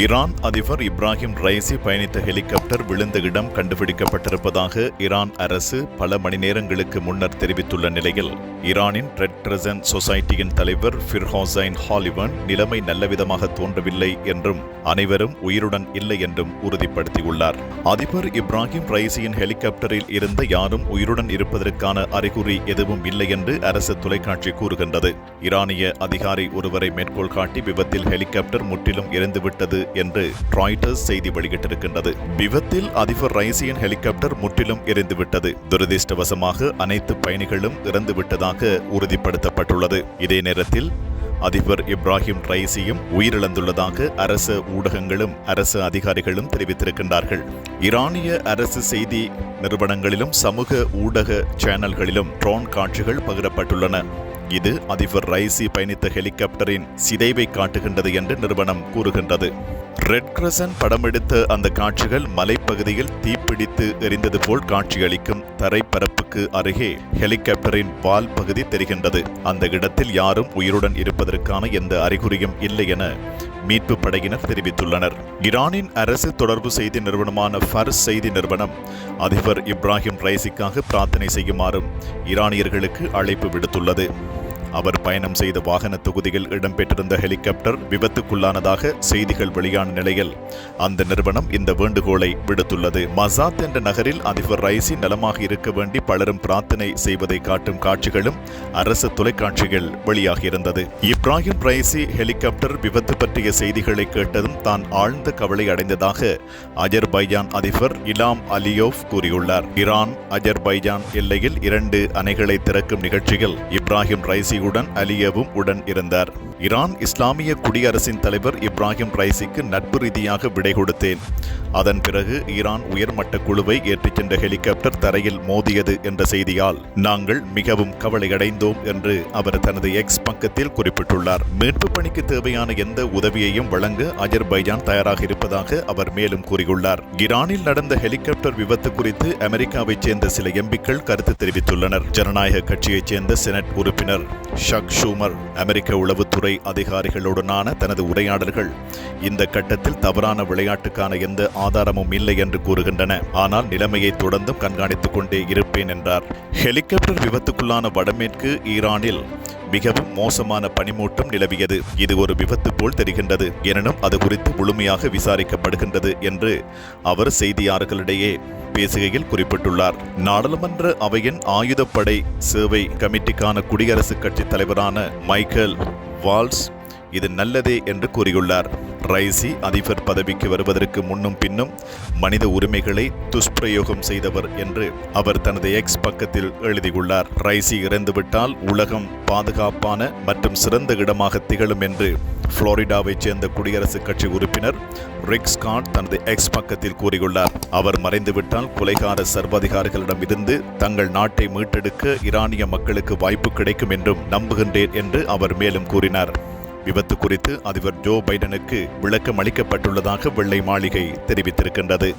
Iran அதிபர் Ebrahim Raisi பயணித்த helicopter விழுந்த இடம் கண்டுபிடிக்கப்பட்டிருப்பதாக ஈரான் அரசு பல மணி நேரங்களுக்கு முன்னர் தெரிவித்துள்ள நிலையில் ஈரானின் ரெட் கிரசன்ட் சொசைட்டியின் தலைவர் ஃபிர்ஹோசைன் ஹாலிவன் நிலைமை நல்லவிதமாக தோன்றவில்லை என்றும் அனைவரும் உயிருடன் இல்லை என்றும் உறுதிப்படுத்தியுள்ளார். அதிபர் இப்ராஹிம் ரைசியின் ஹெலிகாப்டரில் இருந்த யாரும் உயிருடன் இருப்பதற்கான அறிகுறி எதுவும் இல்லை என்று அரசு தொலைக்காட்சி கூறுகின்றது. ஈரானிய அதிகாரி ஒருவரை மேற்கோள் காட்டி விபத்தில் ஹெலிகாப்டர் முற்றிலும் இறந்துவிட்டது என்று ராய்டர்ஸ் செய்தி வெளியிட்டிருக்கின்றது. விபத்தில் அதிபர் ரைசியின் ஹெலிகாப்டர் முற்றிலும் எரிந்துவிட்டது. துரதிருஷ்டவசமாக அனைத்து பயணிகளும் இறந்துவிட்டதாக உறுதிப்படுத்தப்பட்டுள்ளது. இதே நேரத்தில் அதிபர் இப்ராஹிம் ரைசியும் உயிரிழந்துள்ளதாக அரசு ஊடகங்களும் அரசு அதிகாரிகளும் தெரிவித்திருக்கின்றார்கள். ஈரானிய அரசு செய்தி நிறுவனங்களிலும் சமூக ஊடக சேனல்களிலும் ட்ரோன் காட்சிகள் பகிரப்பட்டுள்ளன. இது அதிபர் ரைசி பயணித்த ஹெலிகாப்டரின் சிதைவை காட்டுகின்றது என்று நிறுவனம் கூறுகின்றது. ரெட் கிரசன் படமெடுத்த அந்த காட்சிகள் மலைப்பகுதியில் தீப்பிடித்து எரிந்தது போல் காட்சியளிக்கும் தரைப்பரப்புக்கு அருகே ஹெலிகாப்டரின் வால் பகுதி தெரிகின்றது. அந்த இடத்தில் யாரும் உயிருடன் இருப்பதற்கான எந்த அறிகுறியும் இல்லை என மீட்பு படையினர் தெரிவித்துள்ளனர். ஈரானின் அரசு தொடர்பு செய்தி நிறுவனமான ஃபர்ஸ் செய்தி நிறுவனம் அதிபர் இப்ராஹிம் ரைசிக்காக பிரார்த்தனை செய்யுமாறும் ஈரானியர்களுக்கு அழைப்பு விடுத்துள்ளது. அவர் பயணம் செய்த வாகன தொகுதியில் இடம்பெற்றிருந்த ஹெலிகாப்டர் விபத்துக்குள்ளானதாக செய்திகள் வெளியான நிலையில் அந்த நிறுவனம் இந்த வேண்டுகோளை விடுத்துள்ளது. மசாத் என்ற நகரில் அதிபர் ரைசி நலமாக இருக்க வேண்டி பலரும் பிரார்த்தனை செய்வதை காட்டும் காட்சிகளும் அரசு தொலைக்காட்சிகள் வெளியாகியிருந்தது. இப்ராஹிம் ரைசி ஹெலிகாப்டர் விபத்து பற்றிய செய்திகளை கேட்டதும் தான் ஆழ்ந்த கவலை அடைந்ததாக அஜர்பைஜான் அதிபர் இலாம் அலியோவ் கூறியுள்ளார். ஈரான் அஜர்பைஜான் எல்லையில் இரண்டு அணைகளை திறக்கும் நிகழ்ச்சியில் இப்ராஹிம் ரைசி ரைசியுடன் அலியவும் உடன் இருந்தார். ஈரான் இஸ்லாமிய குடியரசின் தலைவர் இப்ராஹிம் ரைசிக்கு நட்பு ரீதியாக விடை கொடுத்தேன். அதன் பிறகு ஈரான் உயர்மட்ட குழுவை ஏற்றிச் சென்ற ஹெலிகாப்டர் தரையில் மோதியது என்ற செய்தியால் நாங்கள் மிகவும் கவலையடைந்தோம் என்று அவர் தனது எக்ஸ் பக்கத்தில் குறிப்பிட்டுள்ளார். மீட்பு பணிக்கு தேவையான எந்த உதவியையும் வழங்க அஜர்பைஜான் தயாராக இருப்பதாக அவர் மேலும் கூறியுள்ளார். ஈரானில் நடந்த ஹெலிகாப்டர் விபத்து குறித்து அமெரிக்காவைச் சேர்ந்த சில எம்பிக்கள் கருத்து தெரிவித்துள்ளனர். ஜனநாயக கட்சியைச் சேர்ந்த செனட் உறுப்பினர் ஷக் ஷூமர் அமெரிக்க உளவுத்துறை அதிகாரிகளுடனான தனது உரையாடல்கள். இந்த கட்டத்தில் தவறான விளையாட்டுக்கான எந்த ஆதாரமும் இல்லை என்று கூறுகின்றன. ஆனால் நிலைமையை தொடர்ந்தும் கண்காணித்துக் கொண்டே இருப்பேன் என்றார். ஹெலிகாப்டர் விபத்துக்குள்ளான வடமேற்கு ஈரானில் மிகவும் மோசமான பனிமூட்டம் நிலவியது. இது ஒரு விபத்து போல் தெரிகின்றது. எனினும் அது குறித்து முழுமையாக விசாரிக்கப்படுகின்றது என்று அவர் செய்தியாளர்களிடையே பேசுகையில் குறிப்பிட்டுள்ளார். நாடாளுமன்ற அவையின் ஆயுதப்படை சேவை கமிட்டிக்கான குடியரசுக் கட்சி தலைவரான மைக்கேல் வால்ஸ் இது நல்லதே என்று கூறியுள்ளார். ரைசி அதிபர் பதவிக்கு வருவதற்கு முன்னும் பின்னும் மனித உரிமைகளை துஷ்பிரயோகம் செய்தவர் என்று அவர் தனது எக்ஸ் பக்கத்தில் எழுதியுள்ளார். ரைசி இறந்துவிட்டால் உலகம் பாதுகாப்பான மற்றும் சிறந்த இடமாக திகழும் என்று புளோரிடாவைச் சேர்ந்த குடியரசுக் கட்சி உறுப்பினர் ரிக் ஸ்காட் தனது எக்ஸ் பக்கத்தில் கூறியுள்ளார். அவர் மறைந்துவிட்டால் கொலைகார சர்வாதிகாரிகளிடம் இருந்து தங்கள் நாட்டை மீட்டெடுக்க ஈரானிய மக்களுக்கு வாய்ப்பு கிடைக்கும் என்றும் நம்புகின்றேன் என்று அவர் மேலும் கூறினார். விபத்து குறித்து அதிபர் ஜோ பைடனுக்கு விளக்கம் அளிக்கப்பட்டுள்ளதாக வெள்ளை மாளிகை தெரிவித்திருக்கின்றது.